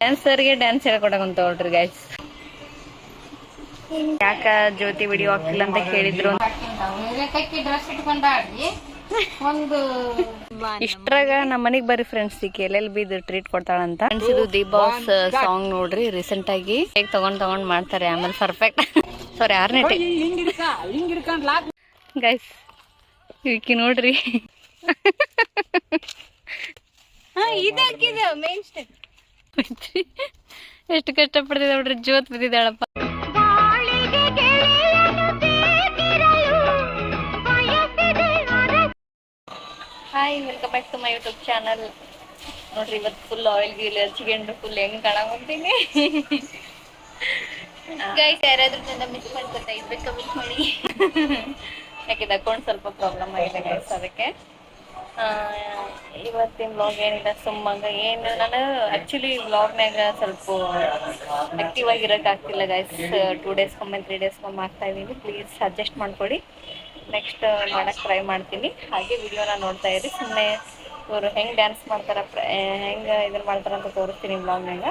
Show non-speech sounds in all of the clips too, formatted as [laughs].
ಡ್ಯಾನ್ಸರ್ಗೆ dance ಹೇಳ್ಕೊಡಕ್ ಅಂತ ನೋಡ್ರಿ guys ಯಾಕ ಜ್ಯೋತಿ ವಿಡಿಯೋ ಹಾಕಿಲ್ಲ ಅಂತ ಕೇಳಿದ್ರು ಕೈಕಿ ಡ್ರೆಸ್ ಇಟ್ಕೊಂಡಾಡಿ ಒಂದು [laughs] ಇಷ್ಟ್ರಾಗ ನಮ್ಮ ಮನಿಗ್ ಬರ್ರಿ ಫ್ರೆಂಡ್ಸ್ ಈಗ ಎಲ್ಲೆಲ್ಲಿ ಬಿದ್ದು ಟ್ರೀಟ್ ಕೊಡ್ತಾಳಂತ. ಫ್ರೆಂಡ್ಸ್ ಇದು ದಿ ಬಾಸ್ ಸಾಂಗ್ ನೋಡ್ರಿ ರೀಸೆಂಟ್ ಆಗಿ. ಹೇಗ್ ತಗೊಂಡ್ ತಗೊಂಡ್ ಮಾಡ್ತಾರೆ ಆಮೇಲೆ ಪರ್ಫೆಕ್ಟ್ ಸಾರಿ ಆರ್ನೇ ಗೈಸ್ ಈಕಿ ನೋಡ್ರಿ. [laughs] ಎಷ್ಟು ಕಷ್ಟ ಪಡ್ತಿದ್ದ ನೋಡ್ರಿ ಜೋತ್ ಬಿದ್ದಿದ್ದಾಳಪ್ಪ. Hi welcome back to my YouTube channel ನೋಡ್ರಿ ಇವತ್ತು ಫುಲ್ ಆಯಿಲ್ ಗೀಲ್ ಹಚ್ಕೊಂಡು ಫುಲ್ ಹೆಂಗ್ ಕಾಣಕೊಂತೀನಿ ಗೈಸ್ ಯಾರಾದ್ರೂ ನನ್ನ ಮಿಸ್ ಮಾಡ್ಕೊತಾ ಇದ್ರೆ ಕಮೆಂಟ್ ಮಾಡಿ. [laughs] ಯಾಕಿದ ಅಕೌಂಟ್ ಸ್ವಲ್ಪ ಪ್ರಾಬ್ಲಮ್ ಆಗಿದೆ ಗೈಸ್ ಅದಕ್ಕೆ. ಇವತ್ತಿನ ಬ್ಲಾಗ್ ಏನಿಲ್ಲ, ಸುಮ್ಮಂಗ. ಏನು, ನಾನು ಆಕ್ಚುಲಿ ವ್ಲಾಗ್ನಾಗ ಸ್ವಲ್ಪ ಆಕ್ಟಿವ್ ಆಗಿರೋಕೆ ಆಗ್ತಿಲ್ಲ ಗೈಸ್ ಟೂ ಡೇಸ್ ಒಮ್ಮೆ ತ್ರೀ ಡೇಸ್ ಒಮ್ಮೆ ಆಗ್ತಾ ಇದೀನಿ ಪ್ಲೀಸ್ ಸಜೆಸ್ಟ್ ಮಾಡ್ಕೊಡಿ. ನೆಕ್ಸ್ಟ್ ಮಾಡಕ್ ಟ್ರೈ ಮಾಡ್ತೀನಿ. ಹಾಗೆ ವಿಡಿಯೋನ ನೋಡ್ತಾ ಇರಿ. ಸುಮ್ಮನೆ ಇವರು ಹೆಂಗ್ ಡ್ಯಾನ್ಸ್ ಮಾಡ್ತಾರ ಇದನ್ ಹೆಂಗ್ ಇದನ್ನ ಮಾಡ್ತಾರ ಅಂತ ತೋರಿಸ್ತೀನಿ ವ್ಲಾಗ್ನಾಗ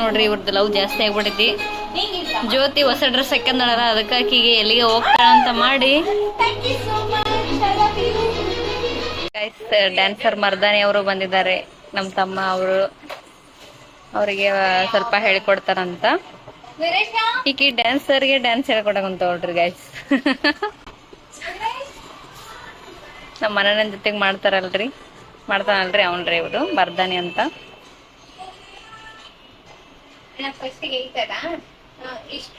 ನೋಡ್ರಿ ಇವ್ರದ್ದು ಲವ್ ಜಾಸ್ತಿ ಆಗ್ಬಿಟ್ಟೈತಿ ಜ್ಯೋತಿ ಹೊಸ ಡ್ರೆಸ್ ಹಾಕಂದಳ ಅದಕ್ಕೆ ಆಕಿಗೆ ಎಲ್ಲಿಗೆ ಹೋಗ್ತಾಳ ಅಂತ ಮಾಡಿ. ಡ್ಯಾನ್ಸರ್ ಮರ್ದಾನಿ ಅವರು ಬಂದಿದ್ದಾರೆ. ನಮ್ಮ ತಮ್ಮ ಅವರು, ಅವರಿಗೆ ಸ್ವಲ್ಪ ಹೇಳಿಕೊಡ್ತಾರಂತ. ಈಕಿ ಡ್ಯಾನ್ಸರ್ಗೆ ಡ್ಯಾನ್ಸ್ ಹೇಳ್ಕೊಡಕಂತ ನೋಡ್ರಿ ಗಾಯ್ಸ್ ನಮ್ಮ ಮನನ ಜೊತೆಗೆ ಮಾಡ್ತಾರಲ್ರಿ. ಮಾಡ್ತಾನಲ್ರಿ ಅವನ್ರಿ ಇವರು, ಮರ್ದಾನಿ ಅಂತ. ಫಸ್ಟಿಗೆ ಈ ತರ ಇಷ್ಟು.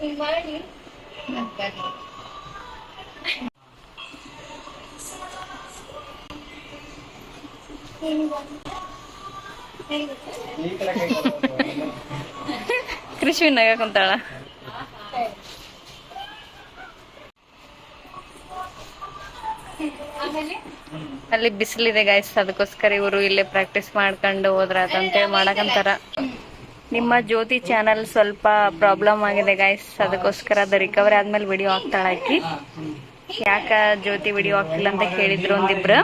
ಹಿಂಗ್ ಮಾಡಿ. ಕೃಷಿ ನಗ ಕುಂತಾಳ. ಆಮೇಲೆ? ಅಲ್ಲಿ ಬಿಸಿಲಿದೆ ಗಾಯ್ಸ್ ಅದಕ್ಕೋಸ್ಕರ ಇವರು ಇಲ್ಲೇ ಪ್ರಾಕ್ಟೀಸ್ ಮಾಡ್ಕೊಂಡು ಹೋದ್ರ ಅಂತೇಳಿ ಮಾಡಕಂತಾರ. ನಿಮ್ಮ ಜ್ಯೋತಿ ಚಾನಲ್ ಸ್ವಲ್ಪ ಪ್ರಾಬ್ಲಮ್ ಆಗಿದೆ ಗಾಯ್ಸ್ ಅದಕ್ಕೋಸ್ಕರ ಅದು ರಿಕವರಿ ಆದ್ಮೇಲೆ ವಿಡಿಯೋ ಆಕಿ. ಯಾಕ ಜ್ಯೋತಿ ವಿಡಿಯೋ ಹಾಕಿಲ್ಲ ಅಂತ ಕೇಳಿದ್ರು ಒಂದಿಬ್ರು.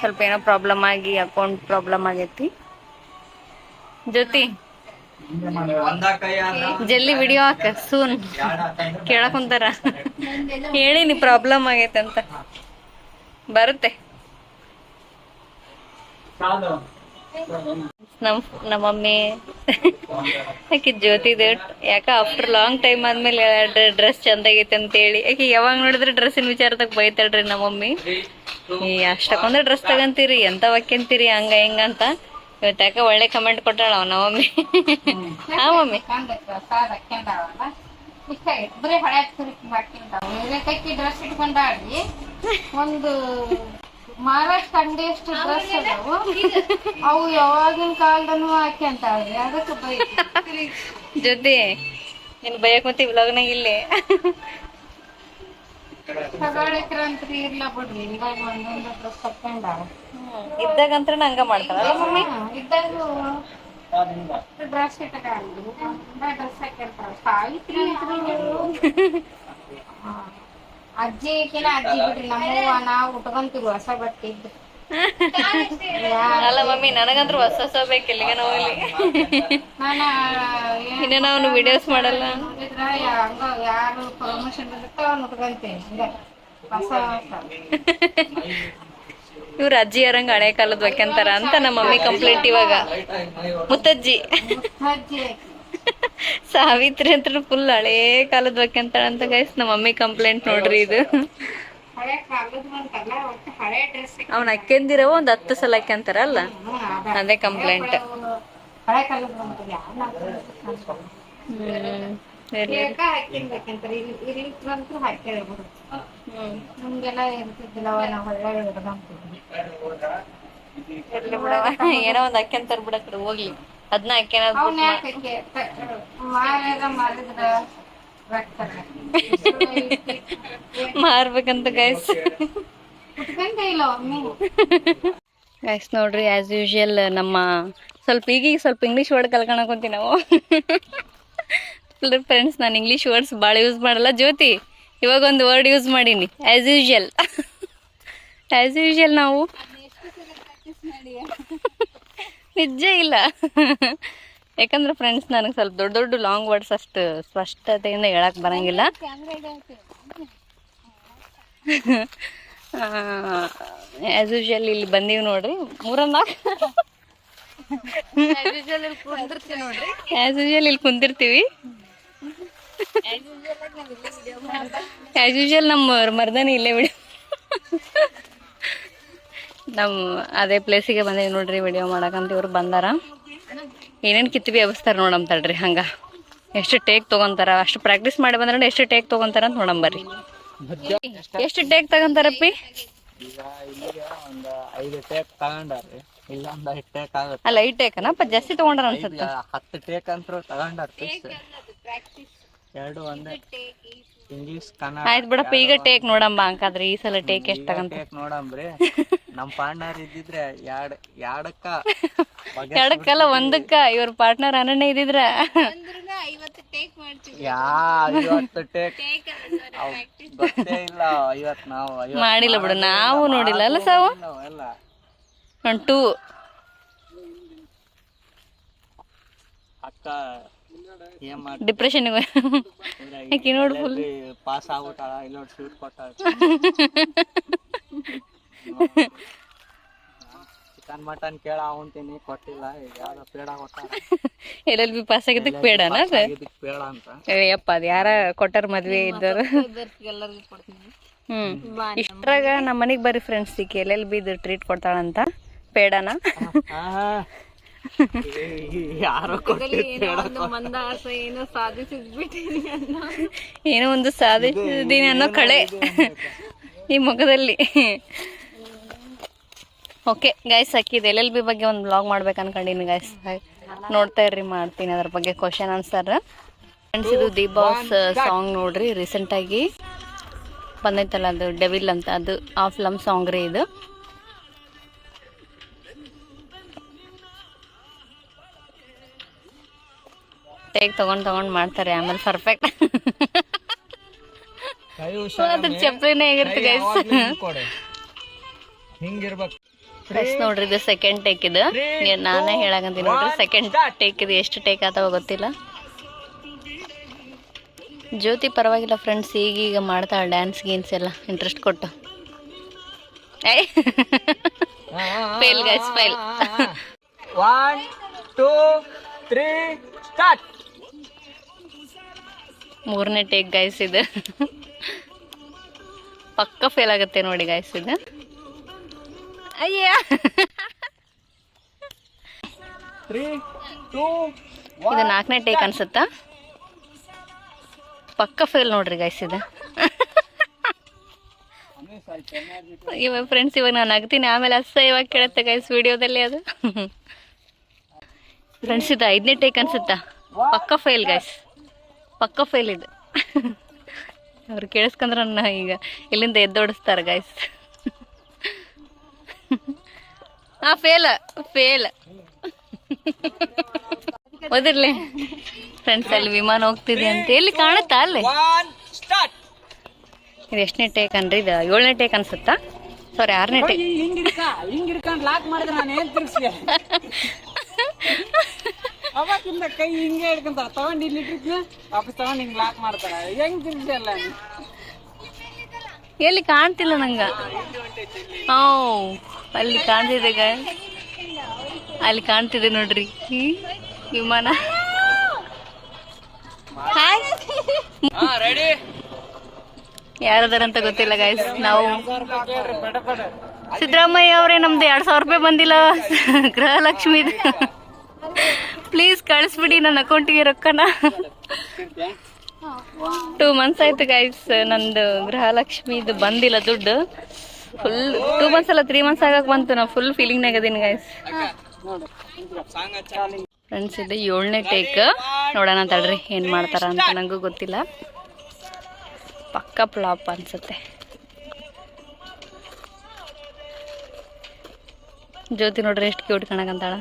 ಸ್ವಲ್ಪ ಏನೋ ಪ್ರಾಬ್ಲಮ್ ಆಗಿ ಅಕೌಂಟ್ ಪ್ರಾಬ್ಲಮ್ ಆಗೈತಿ. ಜ್ಯೋತಿ, ಜಲ್ದಿ ವಿಡಿಯೋ ಹಾಕ ಸೂನ್ ಕೇಳಕ್ ಹೇಳಿ ಪ್ರಾಬ್ಲಮ್ ಆಗೈತೆ ಬರುತ್ತೆ. ನಮ್ ನಮ್ಮ ಮಮ್ಮಿ ಆಕಿ ಜ್ಯೋತಿದ ಯಾಕ ಆಫ್ಟರ್ ಲಾಂಗ್ ಟೈಮ್ ಆದ್ಮೇಲೆ ಡ್ರೆಸ್ ಚಂದ ಆಗೈತೆ ಅಂತ ಹೇಳಿ ಆಕಿ ಯಾವಾಗ ನೋಡಿದ್ರೆ ಡ್ರೆಸ್ಸಿನ ವಿಚಾರದಾಗ ಬೈತಾಳ್ರಿ ನಮ್ಮ ಮಮ್ಮಿ ಈ ಅಷ್ಟಕ್ಕೊಂದ ಡ್ರೆಸ್ ತಗಂತೀರಿ ಎಂತ ವಾಕ್ಯಂತೀರಿ ಹಂಗ ಹಿಂಗ ಅಂತ. ಇವತ್ತು ಯಾಕ ಒಳ್ಳೆ ಕಮೆಂಟ್ ಕೊಟ್ಟಾಳ ಅವ ನಮ್ಮ ಮಮ್ಮಿ. ಹಾ ಮಮ್ಮಿ ಬರೀ ಡ್ರೆಸ್ ಒಂದು ಮಹಾರಾಷ್ಟ್ರ ಅಂಗಡಿಯಷ್ಟು ಡ್ರೆಸ್ ಅದಾವು. ಅವು ಯಾವಾಗಿನ ಕಾಲದನು ಹಾಕ್ಯಂತಾವ್ರಿ ಅದಕ್ಕೆ ಬೈ ಜೊತೆ ನೀನ್ ಬಯಕ್ ಮತ್ತೆ ವ್ಲಾಗ್ನಾಗ ಇಲ್ಲಿ ತಗೊಳಕ್ರಂತ್ರಿ ಇಲ್ಲ ಬಿಡ್ರಿ ಇವಾಗ ಒಂದೊಂದು ಡ್ರೆಸ್ ಹಾಕ್ಯಂಡಾವ ಇದ್ದಾಗಂತ್ರ ಹಂಗ ಮಾಡ್ತಾರಲ್ಲ ಮಮ್ಮಿ? ಇದ್ದಾಗ ಡ್ರೆಸ್ ಇಟ್ಟಾಗ ಡ್ರೆಸ್ ಹಾಕಿರ್ತಾರ ಸಾವಿತ್ರಿ. ಅಜ್ಜಿಕಿನ ಅಜ್ಜಿ ಬಿಡ್ರಿ ನಮ್ಮವ್ವ ನಾವು ಉಟ್ಕೊಂತೀವಿ ಹೊಸ ಬಟ್ಟೆ ಇದ್ದು ಅಲ್ಲ ಮಮ್ಮಿ ನನಗಂದ್ರು ಹೊಸ ಹೊಸ ಬೇಕು ಎಲ್ಲಿಗೆ ನಾನು ಇನ್ನ ನಾವು ವಿಡಿಯೋಸ್ ಮಾಡಲ್ಲ. ಯಾರು ಪ್ರಮೋಷನ್ ಇರುತ್ತೋ ಅವ್ನು ಉಟ್ಕೊಂತೀನಿ ಹಿಂಗ ಹೊಸ ಇವ್ರ ಅಜ್ಜಿ ಯಾರಂಗ ಹಳೆ ಕಾಲದ ಬೇಕಂತಾರ ಅಂತ ನಮ್ಮ ಮಮ್ಮಿ ಕಂಪ್ಲೇಂಟ್ ಇವಾಗ. ಮುತ್ತಜ್ಜಿ. ಅಜ್ಜಿ ಸಾವಿತ್ರಿ ಅಂತ ಫುಲ್ ಹಳೇ ಕಾಲದ ಬಗ್ಗೆ ಅಂತ ಗೈಸ್ ನಮ್ಮ ಮಮ್ಮಿ ಕಂಪ್ಲೇಂಟ್ ನೋಡ್ರಿ ಇದು. ಅವ್ನ ಅಕ್ಕೆಂದಿರವ ಒಂದ್ ಹತ್ತು ಸಲ ಅಕ್ಕೆಂತಾರಲ್ಲ ಅದೇ ಕಂಪ್ಲೇಂಟ್ ಏನೋ ಒಂದ್ ಅಕ್ಕೆಂತಾರ ಬಿಡಕ್ರಿ ಹೋಗ್ಲಿ. ಅದನ್ನ ಮಾರ್ಬೇಕಂತ ಗೈಸ್ ಗೈಸ್ ನೋಡ್ರಿ ಆಸ್ ಯೂಶುವಲ್ ನಮ್ಮ ಸ್ವಲ್ಪ ಈಗ ಸ್ವಲ್ಪ ಇಂಗ್ಲೀಷ್ ವರ್ಡ್ ಕಲ್ಕೊಳಕೊಂತೀವಿ ನಾವು. ಫ್ರೆಂಡ್ಸ್ ನಾನು ಇಂಗ್ಲೀಷ್ ವರ್ಡ್ಸ್ ಭಾಳ ಯೂಸ್ ಮಾಡಲ್ಲ. ಜ್ಯೋತಿ ಇವಾಗ ಒಂದು ವರ್ಡ್ ಯೂಸ್ ಮಾಡೀನಿ. ಆ್ಯಸ್ ಯೂಶುವಲ್ ಆ್ಯಸ್ ಯೂಶುವಲ್ ನಾವು. ನಿಜ ಇಲ್ಲ. ಯಾಕಂದ್ರೆ ಫ್ರೆಂಡ್ಸ್ ನನಗೆ ಸ್ವಲ್ಪ ದೊಡ್ಡ ದೊಡ್ಡ ಲಾಂಗ್ ವರ್ಡ್ಸ್ ಅಷ್ಟು ಸ್ಪಷ್ಟತೆಯಿಂದ ಹೇಳಕ್ಕೆ ಬರಂಗಿಲ್ಲ. ಆ್ಯಸ್ ಯೂಶಲ್ ಇಲ್ಲಿ ಬಂದೀವಿ ನೋಡ್ರಿ. ಮೂರನ್ನಾಲ್ಕು ಆ್ಯಸ್ ಇಲ್ಲಿ ಕುಂತಿರ್ತೀವಿ ಆ್ಯಸ್ ಯೂಶಲ್ ನಮ್ಮ ಮರ್ದನ ಇಲ್ಲೇ ಬಿಡಿ ನಮ್ಮ ಅದೇ ಪ್ಲೇಸಿಗೆ ಬಂದೇವಿ ನೋಡ್ರಿ ವಿಡಿಯೋ ಮಾಡಕಂತ ಇವ್ರು ಬಂದಾರ. ಏನೇನು ಕಿತ್ವಿ ಎಬ್ಸ್ತಾರ ನೋಡಮ್ ತಡ್ರಿ ಹಂಗ. ಎಷ್ಟು ಟೇಕ್ ತೊಗೊಂತಾರ, ಅಷ್ಟು ಪ್ರಾಕ್ಟೀಸ್ ಮಾಡಿ ಬಂದ್ರೆ ಎಷ್ಟು ಟೇಕ್ ತೊಗೊಂತಾರ ಅಂತ ನೋಡಮ್ ಬರ್ರಿ. ಎಷ್ಟು ಟೇಕ್ ತಗೊಂತಾರಪ್ಪಿ? ಅಲ್ಲ, ಐದು ಟೇಕ್ ತಗೊಂಡಾರ್ರಿ ಇಲ್ಲ ಒಂದ್ ಐದು ಟೇಕ್ ಆಗುತ್ತೆ ಅಲ್ಲ ಐ ಟೇಕನಪ್ಪ ಜಾಸ್ತಿ ತಗೊಂಡಾರ ಅನ್ಸುತ್ತೆ ಹತ್ತು ಟೇಕ್ ಅಂತ ಎರಡು ಒಂದೇ. ಇಂಗ್ಲಿಷ್ ಕನ್ನಡ ಆಯ್ತು ಬಿಡಪ್ಪ ಈಗ ಟೇಕ್ ನೋಡಮ್ಮ ಅಂಕಾದ್ರೆ ಈ ಸಲ ಟೇಕ್ ಎಷ್ಟು ತಗಂತ ಟೇಕ್ ನೋಡಂಬ್ರಿ. ನಮ್ ಪಾರ್ಟ್ನರ್ ಇದ್ದಿದ್ರೆ ಎರಡ್ ಎರಡಕ್ಕ ಎರಡಕ್ಕಲ್ಲ ಒಂದಕ್ಕ ಇವ್ರ ಪಾರ್ಟ್ನರ್ ಅನನ್ಯ ಇದ್ದಿದ್ರ. ಯಾ ಐವತ್ತು ಟೇಕ್ ಗೊತ್ತೇ ಇಲ್ಲ ಐವತ್ ನಾವು ಐವತ್ ಮಾಡಿಲ್ಲ ಬಿಡು ನಾವು ನೋಡಿಲ್ಲ ಅಲ್ಲ ಸಾವು? ನಾವು ಎಲ್ಲ ಟೂ ಅಕ್ಕ ಏನ್ ಮಾಡಿ ಡಿಪ್ರೆಷನ್ಗೆ ಆಕಿ ನೋಡು ಫುಲ್ ಪಾಸ್ ಆಗ್ಬಿಟ್ಟಾಳ ಇಲ್ಲ ಸ್ವೀಟ್ ಕೊಟ್ಟಾಳ. ಚಿಕನ್ ಮಟನ್ ಕೇಳ ಅವಂತೀನಿ ಕೊಟ್ಟಿಲ್ಲ ಈಗ ಯಾವ್ದೋ ಪೇಡ ಎಲ್ ಎಲ್ ಬಿ ಪಾಸ್ ಆಗಿದ್ದಕ್ಕೆ ಬೇಡನ ಅದು ಇದಕ್ ಪೇಡ ಅಂತ. ಅಯ್ಯಪ್ಪ ಅದು ಯಾರ ಕೊಟ್ಟಾರ ಮದ್ವೆ ಇದ್ದವ್ರು ಹ್ಮ್. ಇಷ್ಟ್ರಾಗ ನಮ್ಮ ಮನೆಗೆ ಬರ್ರಿ ಫ್ರೆಂಡ್ಸ್ ಸಿಕ್ಕಿ ಎಲ್ ಬಿ ಇದ್ರ ಟ್ರೀಟ್ ಕೊಡ್ತಾಳಂತ? ಪೇಡನ? ಯಾರೋ ಏನೋ ಒಂದು ಸಾಧಿಸಿದೀನಿ ಅನ್ನೋ. ಕಳೆ. ಈ ಮುಖದಲ್ಲಿ. ಓಕೆ ಗಾಯ್ಸ್ ಹಾಕಿದ್ದೆ ಎಲ್ ಎಲ್ ಬಿ ಬಗ್ಗೆ ಒಂದು ಬ್ಲಾಗ್ ಮಾಡ್ಬೇಕು ಅನ್ಕೊಂಡಿನಿ ಗೈಸ್ ನೋಡ್ತಾ ಇರ್ರಿ ಮಾಡ್ತೀನಿ ಅದ್ರ ಬಗ್ಗೆ ಕ್ವಶನ್ ಆನ್ಸರ್ ಫ್ರೆಂಡ್ಸ್ ಇದು ದಿ ಬಾಸ್ ಸಾಂಗ್ ನೋಡ್ರಿ ರೀಸೆಂಟಾಗಿ ಬಂದೈತಲ್ಲ ಅದು ಡೆವಿಲ್ ಅಂತ ಅದು ಆ ಫಿಲಮ್ ಸಾಂಗ್ ರೀ ಇದು. ಟೇಕ್ ತಗೊಂಡ್ ತಗೊಂಡ್ ಮಾಡ್ತಾರೆ ಆಮೇಲೆ ಪರ್ಫೆಕ್ಟ್ ಅದ್ರ ಚಪ್ಲಿನೇ ಆಗಿರುತ್ತೆ ಗೈಸ್ ಹಿಂಗಿರ್ಬೇಕು. ಗೈಸ್ ನೋಡ್ರಿ ಇದು ಸೆಕೆಂಡ್ ಟೇಕ್ ಇದು. ನಾನೇ ಹೇಳಕಂತೀನಿ ನೋಡ್ರಿ ಸೆಕೆಂಡ್ ಟೇಕ್ ಇದು ಎಷ್ಟು ಟೇಕ್ ಆತವ ಗೊತ್ತಿಲ್ಲ. ಜ್ಯೋತಿ ಪರವಾಗಿಲ್ಲ ಫ್ರೆಂಡ್ಸ್ ಈಗೀಗ ಮಾಡ್ತಾಳೆ ಡ್ಯಾನ್ಸ್ ಗೀನ್ಸ್ ಎಲ್ಲ ಇಂಟ್ರೆಸ್ಟ್ ಕೊಟ್ಟು. Fail guys fail one two three start ಮೂರನೇ ಟೇಕ್ ಗೈಸ್ ಇದು. ಪಕ್ಕ ಫೇಲ್ ಆಗುತ್ತೆ ನೋಡಿ ಗಾಯ್ಸ್ ಇದು. ಅಯ್ಯ. ಇದು ನಾಲ್ಕನೇ ಟೇಕ್ ಅನ್ಸುತ್ತಾ? ಪಕ್ಕ ಫೇಲ್ ನೋಡ್ರಿ ಗಾಯ್ಸ್ ಇದು. ಇವಾಗ ಫ್ರೆಂಡ್ಸ್ ಇವಾಗ ನಾನು ನಗ್ತೀನಿ ಆಮೇಲೆ ಅಸಹ್ಯವಾಗಿ ಕೇಳುತ್ತೆ ಗೈಸ್ ವಿಡಿಯೋದಲ್ಲಿ ಅದು. ಫ್ರೆಂಡ್ಸ್ ಇದು ಐದನೇ ಟೇಕ್ ಅನ್ಸುತ್ತಾ? ಪಕ್ಕ ಫೇಲ್ ಗೈಸ್ ಪಕ್ಕ ಫೇಲ್ ಇದು. ಅವ್ರು ಕೇಳಿಸ್ಕೊಂಡ್ರೆ ನನ್ನ ಈಗ ಇಲ್ಲಿಂದ ಎದ್ದೋಡಿಸ್ತಾರೆ ಗಾಯ್ಸ್ ಆ ಫೇಲ್ ಫೇಲ್ ಓದಿರ್ಲಿ. ಫ್ರೆಂಡ್ಸ್ ಅಲ್ಲಿ ವಿಮಾನ ಹೋಗ್ತಿದೆ ಅಂತ ಎಲ್ಲಿ ಕಾಣುತ್ತಾ ಅಲ್ಲಿ? ಇದು ಎಷ್ಟನೇ ಟೇಕ್ ಅನ್ರಿ ಇದು ಏಳನೇ ಟೇಕ್ ಅನ್ಸುತ್ತಾ? ಸಾರಿ ಆರನೇ ಟೇಕ್ [laughs] ಹಿಂಗಿರ್ಕ ಹಿಂಗಿರ್ಕೊಂಡ್ ಲಾಕ್ ಮಾಡಿದ್ರೆ ನಾನು ಏನ್ ತಿರ್ಸಿ ಅವಾಗಿಂದ ಕೈ ಹಿಂಗೆ ಹಿಡ್ಕೊಂತಾರ. ತಗೊಂಡು ಇಲ್ಲಿ ಇಟ್ಟಿದ್ನ ವಾಪಸ್ ತಗೊಂಡು ಹಿಂಗ್ ಲಾಕ್ ಮಾಡ್ತಾರ. ಹೆಂಗ್ ತಿಳಿಸಲ್ಲ ಎಲ್ಲಿ ಕಾಣ್ತಿಲ್ಲ ನಂಗ. ಅಲ್ಲಿ ಕಾಣ್ತಿದೆ ಗಾಯ ಅಲ್ಲಿ ಕಾಣ್ತಿದೆ ನೋಡ್ರಿ. ವಿಮಾನ. ಯಾರದಾರ ಅಂತ ಗೊತ್ತಿಲ್ಲ ಗಾಯ್ಸ್ ನಾವು ಸಿದ್ದರಾಮಯ್ಯ ಅವರೇ ನಮ್ದು ಎರಡ್ ಸಾವಿರ ರೂಪಾಯಿ ಬಂದಿಲ್ಲ. ಗೃಹಲಕ್ಷ್ಮಿ ಪ್ಲೀಸ್ ಕಳಿಸ್ಬಿಡಿ ನನ್ನ ಅಕೌಂಟಿಗೆ ರೊಕ್ಕನ. ಟೂ ಮಂತ್ಸ್ ಆಯ್ತು ಗೈಸ್ ನಂದು ಗೃಹಲಕ್ಷ್ಮಿದು ಬಂದಿಲ್ಲ ದುಡ್ಡು. ಫುಲ್ ಟೂ ಮಂತ್ಸ್ ಅಲ್ಲ ತ್ರೀ ಮಂತ್ಸ್ ಆಗಕ್ ಬಂತು ನಾ ಫುಲ್ ಫೀಲಿಂಗ್ನಾಗ ಅದೀನಿ ಗೈಸ್ ಫ್ರೆಂಡ್ಸ್ ಇದು ಏಳನೇ ಟೇಕ್ ನೋಡೋಣ ತಡ್ರಿ, ಏನ್ ಮಾಡ್ತಾರ ಅಂತ ನಂಗೂ ಗೊತ್ತಿಲ್ಲ. ಪಕ್ಕ ಫ್ಲಾಪ್ ಅನ್ಸುತ್ತೆ. ಜ್ಯೋತಿ ನೋಡ್ರಿ ಎಷ್ಟು ಕ್ಯೂಟ್ ಕಾಣಕಂತಾಳ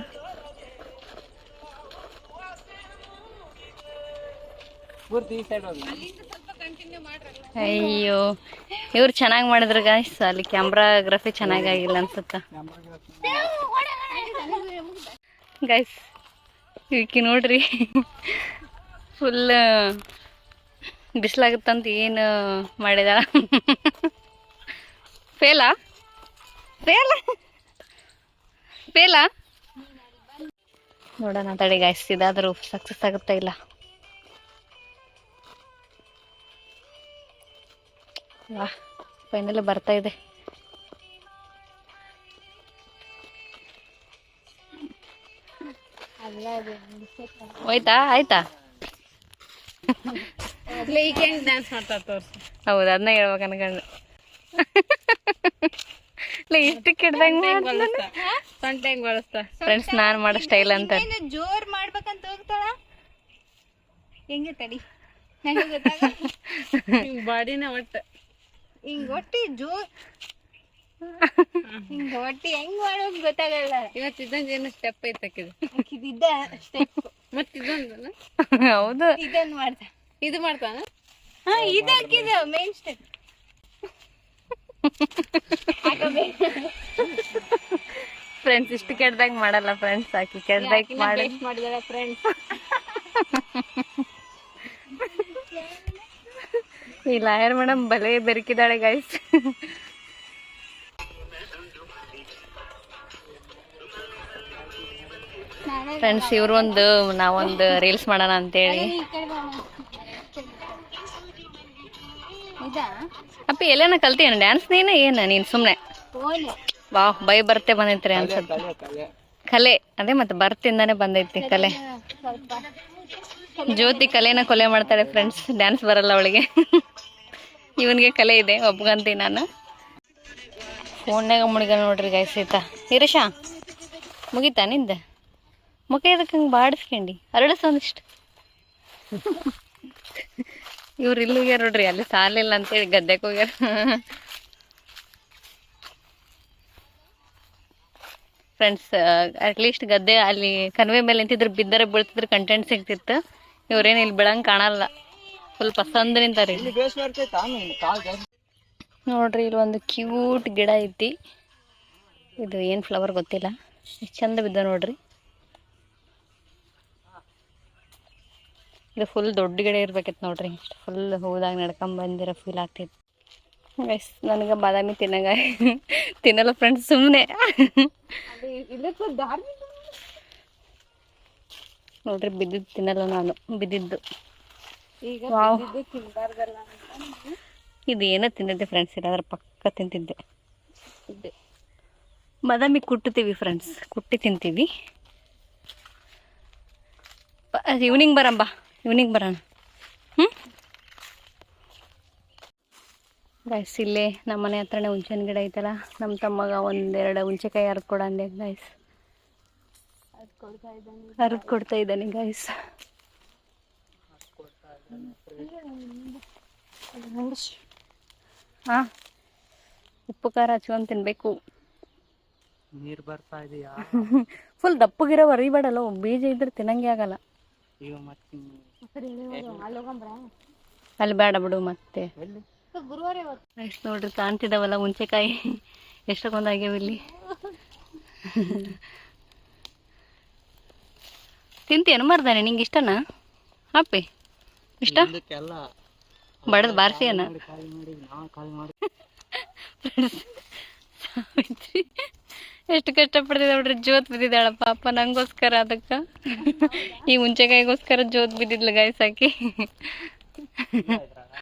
ಅಯ್ಯೋ, ಇವ್ರು ಚೆನ್ನಾಗಿ ಮಾಡಿದ್ರು ಗಾಯ್ಸ್ ಅಲ್ಲಿ ಕ್ಯಾಮ್ರಾಗ್ರಫಿ ಚೆನ್ನಾಗಾಗಿಲ್ಲ ಅನ್ಸುತ್ತ. ಗೈಸ್ ಇಕ್ಕಿ ನೋಡ್ರಿ. ಫುಲ್ ಬಿಸಿಲಾಗುತ್ತಂತ ಏನು ಮಾಡಿದ? ಫೇಲಾ ಫೇಲ ಫೇಲಾ ನೋಡೋಣ ತಡಿ ಗಾಯ್ಸ್ ಇದಾದರೂ ಸಕ್ಸಸ್ ಆಗುತ್ತಾ ಇಲ್ಲ? ವಾ ಫೈನಲ್ ಬರ್ತಾ ಇದೆ. ಹೋಯ್ತಾ? ಆಯ್ತಾ? ಡ್ಯಾನ್ಸ್ ಮಾಡ್ತಾ ತೋರ್ಸ. ಹೌದು ಅದನ್ನ ಹೇಳ್ಬೇಕು ಅನ್ಕೊಂಡು. ಇಲ್ಲ ಇಷ್ಟು ಕೆಡ್ದಂಗ್ ಸೊಂಟ ಹೆಂಗ್ ಬಳಸ್ತಾ ಫ್ರೆಂಡ್ಸ್ ನಾನು ಮಾಡೋ ಸ್ಟೈಲ್ ಅಂತ. ಜೋರ್ ಮಾಡ್ಬೇಕಂತ ಹೋಗ್ತಾಳ? ಹೆಂಗೆ ತಡಿ? ಗೊತ್ತಾಗ [laughs] ಬಾಡಿನ ಒಟ್ಟ. ಹಿಂಗ್ ಒಟ್ಟಿ ಜೋರ್. ಹಿಂಗ್ ಒಟ್ಟಿ ಹೆಂಗ್ ಮಾಡೋದ್ ಗೊತ್ತಾಗಲ್ಲ. ಇವತ್ತು ಇದೊಂದ್ ಏನು ಸ್ಟೆಪ್ ಐತಕ್ಕಿದು ಇದಿದ್ದ ಸ್ಟೆಪ್ ಮತ್ತೆ ಇದೊಂದು ಹೌದು. ಇದನ್ನ ಮಾಡ್ತಾ ಇದು ಮಾಡ್ತಾನ? ಹಾ ಇದು ಹಾಕಿದ ಮೇನ್ ಸ್ಟೆಪ್ ಫ್ರೆಂಡ್ಸ್ ಇಷ್ಟು ಕೆಡ್ದಾಗ ಮಾಡಲ್ಲ ಫ್ರೆಂಡ್ಸ್ ಹಾಕಿ ಕೆಡ್ದಾಗ ಮಾಡಿ. ಫ್ರೆಂಡ್ಸ್ ಈ ಲಾಯರ್ ಮೇಡಮ್, ಬಲೆ ಬೆರಕಿದಾಳೆ ಗೈಸ್ ಫ್ರೆಂಡ್ಸ್ ಇವ್ರೊಂದು ನಾವೊಂದು ರೀಲ್ಸ್ ಮಾಡೋಣ ಅಂತೇಳಿ. ಅಪ್ಪಿ ಎಲ್ಲೇನ ಕಲ್ತೀನಿ ಡ್ಯಾನ್ಸ್ ನೀನು ಏನು? ನೀನು ಸುಮ್ಮನೆ ವಾ ಬೈ ಬರ್ತೆ ಬಂದೈತ್ರಿ ಅನ್ಸುತ್ತೆ. ಕಲೆ, ಅದೇ ಮತ್ತೆ ಬರ್ತಿಂದಾನೆ ಬಂದೈತಿ ಕಲೆ. ಜ್ಯೋತಿ ಕಲೆನ ಕೊಲೆ ಮಾಡ್ತಾಳೆ ಫ್ರೆಂಡ್ಸ್ ಡ್ಯಾನ್ಸ್ ಬರಲ್ಲ ಅವಳಿಗೆ. ಇವನಿಗೆ ಕಲೆ ಇದೆ ಒಬ್ಗಂತೀನಿ ನಾನು. ಫೋನ್ಯಾಗ ಮುಳುಗ ನೋಡ್ರಿ ಗೈಸ್ ಆಯ್ತಾ ಇರೇಶಾ ಮುಗೀತಾ ನಿಂದ? ಮುಖ ಇದಕ್ಕೆ ಹಂಗೆ ಬಾಡಿಸ್ಕೊಂಡು? ಅರಳಿಸ್ ಒಂದಿಷ್ಟು ಇವ್ರು ಇಲ್ಲಿ ಹೋಗ್ಯಾರ ನೋಡ್ರಿ ಅಲ್ಲಿ ಸಾಲಿಲ್ಲ ಅಂತೇಳಿ ಗದ್ದೆಗೆ ಹೋಗ್ಯಾರ. ಫ್ರೆಂಡ್ಸ್ ಅಟ್ಲೀಸ್ಟ್ ಗದ್ದೆ ಅಲ್ಲಿ ಕನ್ವೆ ಮೇಲೆ ನಿಂತಿದ್ರು ಬಿದ್ದರೆ ಬೀಳ್ತಿದ್ರು ಕಂಟೆಂಟ್ ಸಿಗ್ತಿತ್ತು. ಇವ್ರೇನು ಇಲ್ಲಿ ಬೆಳಂಗ್ ಕಾಣಲ್ಲ. ಫುಲ್ ಪಸಂದ್ ನಿಂತಾರಿ ನೋಡ್ರಿ ಇಲ್ಲಿ ಒಂದು ಕ್ಯೂಟ್ ಗಿಡ ಐತಿ. ಇದು ಏನು ಫ್ಲವರ್ ಗೊತ್ತಿಲ್ಲ. ಎಷ್ಟ್ ಚಂದ ಬಿದ್ದ ನೋಡ್ರಿ. ಇದು ಫುಲ್ ದೊಡ್ಡ ಗಿಡ ಇರ್ಬೇಕಿತ್ತು ನೋಡ್ರಿ. ಫುಲ್ ಹೋದಾಗ ನಡ್ಕೊಂಡ್ ಬಂದಿರೋ ಫೀಲ್ ಆಗ್ತೈತಿ ಗೈಸ್ ನನಗೆ ಬಾದಾಮಿ ತಿನ್ನಂಗ [laughs] ತಿನ್ನಲ್ಲ ಫ್ರೆಂಡ್ಸ್ ಸುಮ್ಮನೆ ನೋಡ್ರಿ ಬಿದ್ದಿದ್ದು ತಿನ್ನಲ್ಲ ನಾನು. ಬಿದ್ದಿದ್ದು. ಇದು ಏನೋ ತಿಂದಿದ್ದೆ ಫ್ರೆಂಡ್ಸ್ ಇಲ್ಲಾಂದ್ರೆ ಪಕ್ಕ ತಿಂತಿದ್ದೆ. ಬಾದಾಮಿ ಕುಟ್ಟುತ್ತೀವಿ ಫ್ರೆಂಡ್ಸ್ ಕುಟ್ಟಿ ತಿಂತೀವಿ. ಈವ್ನಿಂಗ್ ಬರಂಬ ಈವ್ನಿಂಗ್ ಬರೋಣ ಹ್ಞೂ ಗೈಸ್ ಇಲ್ಲೇ ನಮ್ಮ ಮನೆ ಹತ್ರನೇ ಹುಂಚಿನ ಗಿಡ ಐತಲ್ಲ ನಮ್ಮ ತಮ್ಮಗ ಒಂದೆರಡು ಹುಂಚೆಕಾಯಿ ಹರಿದು ಕೊಡ ಅಂದೆ ಗೈಸ್ ಹರಿದು ಕೊಡ್ತಾ ಇದ್ದಾನೆ ಗೈಸ್ ಹಾಂ? ಉಪ್ಪು ಖಾರ ಹಚ್ಕೊಂಡ್ ತಿನ್ಬೇಕು. ನೀರ್ ಬರ್ತಾ ಇದೆಯಾ? ಫುಲ್ ದಪ್ಪಗಿರೋ ಅರಿಬೇಡಲ್ಲ ಬೀಜ ಇದ್ರೆ ತಿನ್ನಂಗೆ ಆಗಲ್ಲ. ಅಲ್ಲಿ ಬೇಡ ಬಿಡು ಮತ್ತೆ. ಎಲ್ಲಿ? ಗುರುವಾರ ಇವತ್ತು. ಎಷ್ಟು ನೋಡ್ರಿ ಕಾಣ್ತಿದಾವಲ್ಲ ಹುಂಚೆಕಾಯಿ ಎಷ್ಟಕ್ಕೊಂದು ಆಗ್ಯಾವ ಇಲ್ಲಿ ತಿಂತೀಯನು ಮರ್ದಾನೆ ನಿಂಗೆ ಇಷ್ಟನಾ? ಹಾಪಿ. ಇಷ್ಟ? ಬಡದ್ ಬಾರ್ಸಿಯನ [laughs] ಸಾವಿತ್ರಿ. ಎಷ್ಟು ಕಷ್ಟಪಡ್ತಿದ್ದ ನೋಡ್ರಿ ಜೋತ್ ಬಿದ್ದಿದ್ದಾಳ ಪಾಪ ನಂಗೋಸ್ಕರ ಅದಕ್ಕ. ಈ ಹುಂಚೆಕಾಯಿಗೋಸ್ಕರ ಜೋತ್ ಬಿದ್ದಿದ್ಲು ಗಾಯ್ಸ್ ಹಾಕಿ